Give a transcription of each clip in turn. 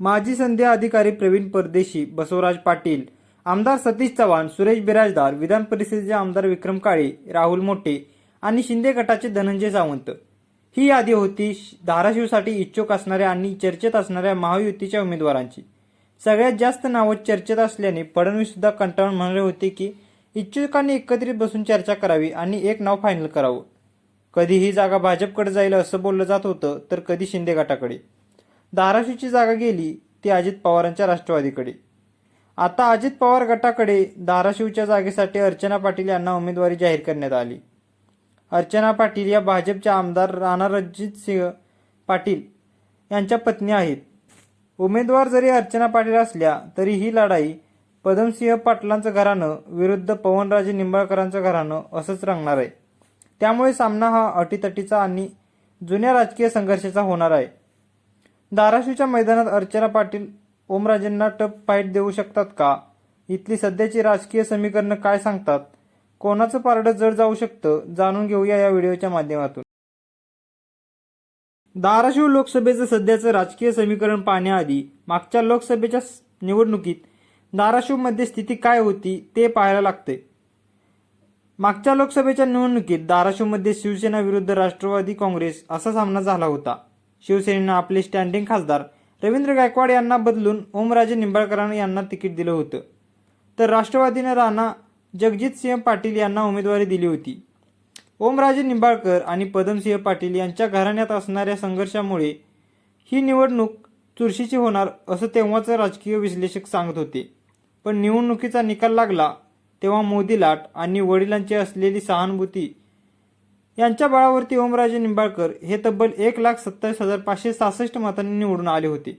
माजी संध्या अधिकारी प्रवीण परदेशी बसवराज पाटील आमदार सतीश चव्हाण सुरेश बिराजदार विधान परिषदेचे आमदार विक्रम काळे राहुल मोठे आणि शिंदे गटाचे धनंजय सावंत. ही यादी होती धाराशिवसाठी इच्छुक असणाऱ्या आणि चर्चेत असणाऱ्या महायुतीच्या उमेदवारांची. सगळ्यात जास्त नावं चर्चेत असल्याने फडणवीस सुद्धा कंटाळून म्हणाले होते की इच्छुकांनी एकत्रित बसून चर्चा करावी आणि एक नाव फायनल करावं. कधी ही जागा भाजपकडे जाईल असं बोललं जात होतं तर कधी शिंदे गटाकडे. धाराशिवची जागा गेली ती अजित पवारांच्या राष्ट्रवादीकडे. आता अजित पवार गटाकडे धाराशिवच्या जागेसाठी अर्चना पाटील यांना उमेदवारी जाहीर करण्यात आली. अर्चना पाटील या भाजपच्या आमदार राणा रणजित सिंह पाटील यांच्या पत्नी आहेत. उमेदवार जरी अर्चना पाटील असल्या तरी ही लढाई पदमसिंह पाटलांचं घराणं विरुद्ध पवनराजे निंबाळकरांचं घराणं असंच रंगणार आहे. त्यामुळे सामना हा अटीतटीचा आणि जुन्या राजकीय संघर्षाचा होणार आहे. धाराशिवच्या मैदानात अर्चना पाटील ओमराजेंना टप फाईट देऊ शकतात का? इथली सध्याची राजकीय समीकरणं काय सांगतात? कोणाचं पारडं जड जाऊ शकतं? जाणून घेऊया या व्हिडिओच्या माध्यमातून. धाराशिव लोकसभेचं सध्याचं राजकीय समीकरण पाहण्याआधी मागच्या लोकसभेच्या निवडणुकीत धाराशिवमध्ये स्थिती काय होती ते पाहायला लागते मागच्या लोकसभेच्या निवडणुकीत धाराशिवमध्ये शिवसेना विरुद्ध राष्ट्रवादी काँग्रेस असा सामना झाला होता. शिवसेनेनं आपले स्टँडिंग खासदार रवींद्र गायकवाड यांना बदलून ओमराजे निंबाळकरांना यांना तिकीट दिलं होतं. तर राष्ट्रवादीनं राणा जगजितसिंह पाटील यांना उमेदवारी दिली होती. ओमराजे निंबाळकर आणि पदमसिंह पाटील यांच्या घराण्यात असणाऱ्या संघर्षामुळे ही निवडणूक चुरशीची होणार असं तेव्हाचं राजकीय विश्लेषक सांगत होते. पण निवडणुकीचा निकाल लागला तेव्हा मोदी लाट आणि वडिलांची असलेली सहानुभूती यांच्या बळावरती ओमराजे निंबाळकर हे तब्बल एक लाख सत्तावीस हजार पाचशे सहासष्ट मतांनी निवडून आले होते.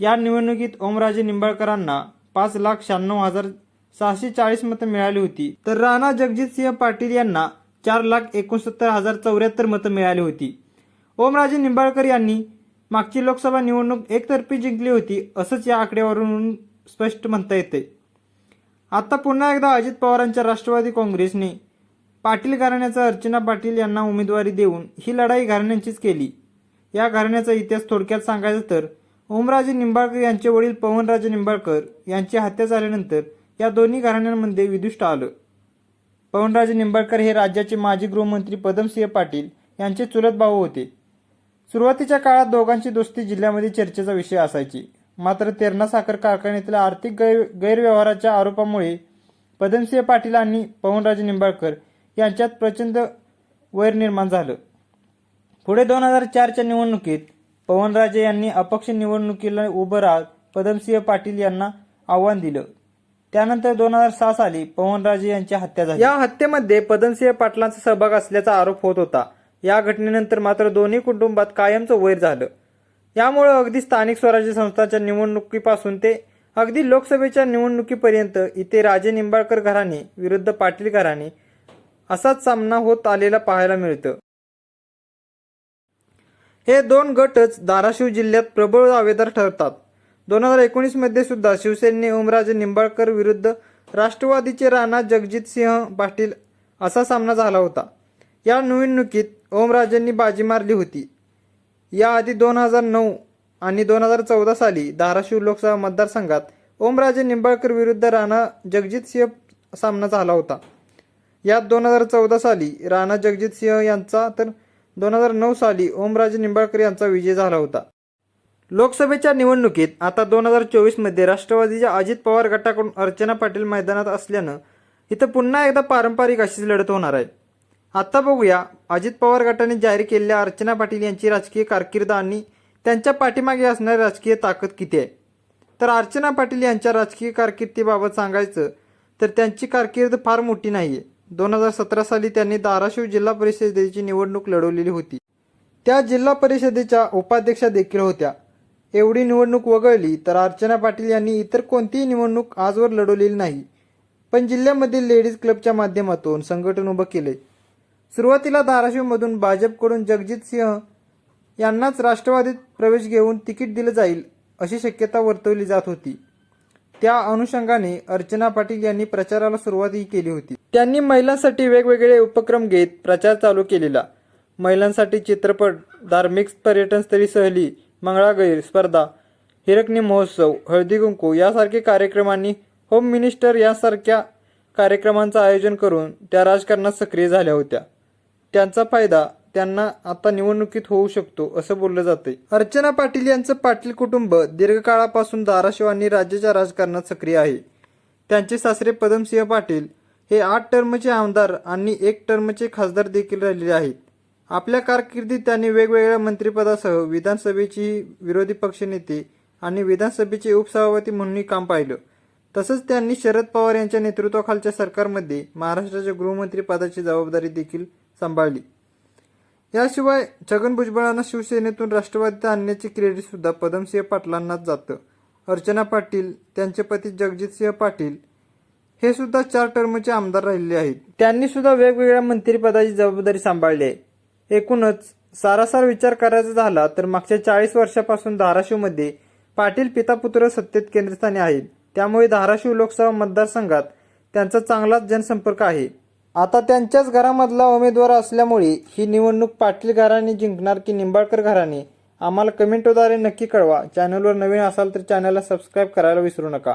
या निवडणुकीत ओमराजे निंबाळकरांना पाच लाख शहाण्णव हजार सहाशे चाळीस मतं मिळाली होती. तर राणा जगजितसिंह पाटील यांना चार लाख एकोणसत्तर हजार चौऱ्याहत्तर मतं मिळाली होती. ओमराजे निंबाळकर यांनी मागची लोकसभा निवडणूक एकतर्फी जिंकली होती असंच या आकडेवारून स्पष्ट म्हणता येते. आता पुन्हा एकदा अजित पवारांच्या राष्ट्रवादी काँग्रेसने पाटील घराण्याचा अर्चना पाटील यांना उमेदवारी देऊन ही लढाई घराण्यांचीच केली. या घराण्याचा इतिहास थोडक्यात सांगायचं तर ओमराजे निंबाळकर यांचे वडील पवनराजे निंबाळकर यांची हत्या झाल्यानंतर या दोन्ही घराण्यांमध्ये विदुष्ट आलं. पवनराजे निंबाळकर हे राज्याचे माजी गृहमंत्री पदमसिंह पाटील यांचे चुलत भाऊ होते. सुरुवातीच्या काळात दोघांची दोस्ती जिल्ह्यामध्ये चर्चेचा विषय असायची. मात्र तेरणा साखर कारखान्यातल्या आर्थिक गैर गैरव्यवहाराच्या आरोपामुळे पदमसिंह पाटील आणि पवनराजे निंबाळकर यांच्यात प्रचंड वैर निर्माण झालं. पुढे दोन हजार चारच्या निवडणुकीत पवनराजे यांनी अपक्ष निवडणुकीला उभं राहत पदमसिंह पाटील यांना आव्हान दिलं. त्यानंतर दोन हजार सहा साली पवनराजे यांची हत्या झाली. या हत्येमध्ये पदमसिंह पाटलांचा सहभाग असल्याचा आरोप होत होता. या घटनेनंतर मात्र दोन्ही कुटुंबात कायमचं वैर झालं. यामुळे अगदी स्थानिक स्वराज्य संस्थांच्या निवडणुकीपासून ते अगदी लोकसभेच्या निवडणुकीपर्यंत इथे राजे निंबाळकर घराणे विरुद्ध पाटील घराणे असाच सामना होत आलेला पाहायला मिळतं. हे दोन गटच धाराशिव जिल्ह्यात प्रबळ दावेदार ठरतात. दोन हजार एकोणीसमध्ये सुद्धा शिवसेनेने ओमराजे निंबाळकर विरुद्ध राष्ट्रवादीचे राणा जगजित सिंह पाटील असा सामना झाला होता. या निवडणुकीत ओमराजेंनी बाजी मारली होती. याआधी दोन हजार नऊ आणि दोन हजार चौदा साली धाराशिव लोकसभा मतदारसंघात ओमराजे निंबाळकर विरुद्ध राणा जगजित सिंह सामना झाला होता. यात दोन हजार चौदा साली राणा जगजित सिंह यांचा तर दोन हजार नऊ साली ओमराजे निंबाळकर यांचा विजय झाला होता. लोकसभेच्या निवडणुकीत आता दोन हजार चोवीसमध्ये राष्ट्रवादीच्या अजित पवार गटाकडून अर्चना पाटील मैदानात असल्यानं इथं पुन्हा एकदा पारंपरिक अशीच लढत होणार आहे. आता बघूया अजित पवार गटाने जाहीर केलेल्या अर्चना पाटील यांची राजकीय कारकीर्द आणि त्यांच्या पाठीमागे असणारी राजकीय ताकद किती आहे? तर अर्चना पाटील यांच्या राजकीय कारकिर्दीबाबत सांगायचं तर त्यांची कारकीर्द फार मोठी नाही आहे दोन हजार सतरा साली त्यांनी धाराशिव जिल्हा परिषदेची निवडणूक लढवलेली होती. त्या जिल्हा परिषदेच्या उपाध्यक्षा देखील होत्या. एवढी निवडणूक वगळली तर अर्चना पाटील यांनी इतर कोणतीही निवडणूक आजवर लढवलेली नाही. पण जिल्ह्यामधील लेडीज क्लबच्या माध्यमातून संघटन उभं केले. सुरुवातीला धाराशिवमधून भाजपकडून जगजित सिंह यांनाच राष्ट्रवादीत प्रवेश घेऊन तिकीट दिलं जाईल अशी शक्यता वर्तवली जात होती. त्या अनुषंगाने अर्चना पाटील यांनी प्रचाराला सुरुवातही केली होती. त्यांनी महिलांसाठी वेगवेगळे उपक्रम घेत प्रचार चालू केलेला. महिलांसाठी चित्रपट धार्मिक पर्यटनस्थळी सहली मंगळागैर स्पर्धा हिरकणी महोत्सव हळदी कुंकू यासारखे कार्यक्रमांनी होम मिनिस्टर यासारख्या कार्यक्रमांचं आयोजन करून त्या राजकारणात सक्रिय झाल्या होत्या. त्यांचा फायदा त्यांना आता निवडणुकीत होऊ शकतो असं बोललं जाते अर्चना पाटील यांचं पाटील कुटुंब दीर्घकाळापासून धाराशिव आणि राज्याच्या राजकारणात सक्रिय आहे. त्यांचे सासरे पदमसिंह पाटील हे आठ टर्मचे आमदार आणि एक टर्मचे खासदार देखील राहिलेले आहेत. आपल्या कारकिर्दीत त्यांनी वेगवेगळ्या मंत्रिपदासह विधानसभेची विरोधी पक्षनेते आणि विधानसभेचे उपसभापती म्हणूनही काम पाहिलं. तसंच त्यांनी शरद पवार यांच्या नेतृत्वाखालच्या सरकारमध्ये महाराष्ट्राच्या गृहमंत्री पदाची जबाबदारी देखील सांभाळली. याशिवाय छगन भुजबळांना शिवसेनेतून राष्ट्रवादीत आणण्याचे क्रेडिट सुद्धा पदमसिंह पाटलांनाच जातं. अर्चना पाटील त्यांचे पती जगजितसिंह पाटील हे सुद्धा चार टर्मचे आमदार राहिलेले आहेत. त्यांनी सुद्धा वेगवेगळ्या मंत्रिपदाची जबाबदारी सांभाळली आहे. एकूणच सारासार विचार करायचा झाला तर मागच्या चाळीस वर्षापासून धाराशिवमध्ये पाटील पितापुत्र सत्तेत केंद्रस्थानी आहेत. त्यामुळे धाराशिव लोकसभा मतदारसंघात त्यांचा चांगलाच जनसंपर्क आहे. आता त्यांच्याच घरामधला उमेदवार असल्यामुळे ही निवडणूक पाटील घराणे जिंकणार की निंबाळकर घराणे? आम्हाला कमेंटद्वारे नक्की कळवा. चॅनलवर नवीन असाल तर चॅनलला सबस्क्राईब करायला विसरू नका.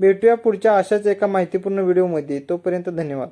भेटूया पुढच्या अशाच एका माहितीपूर्ण व्हिडिओमध्ये तोपर्यंत धन्यवाद.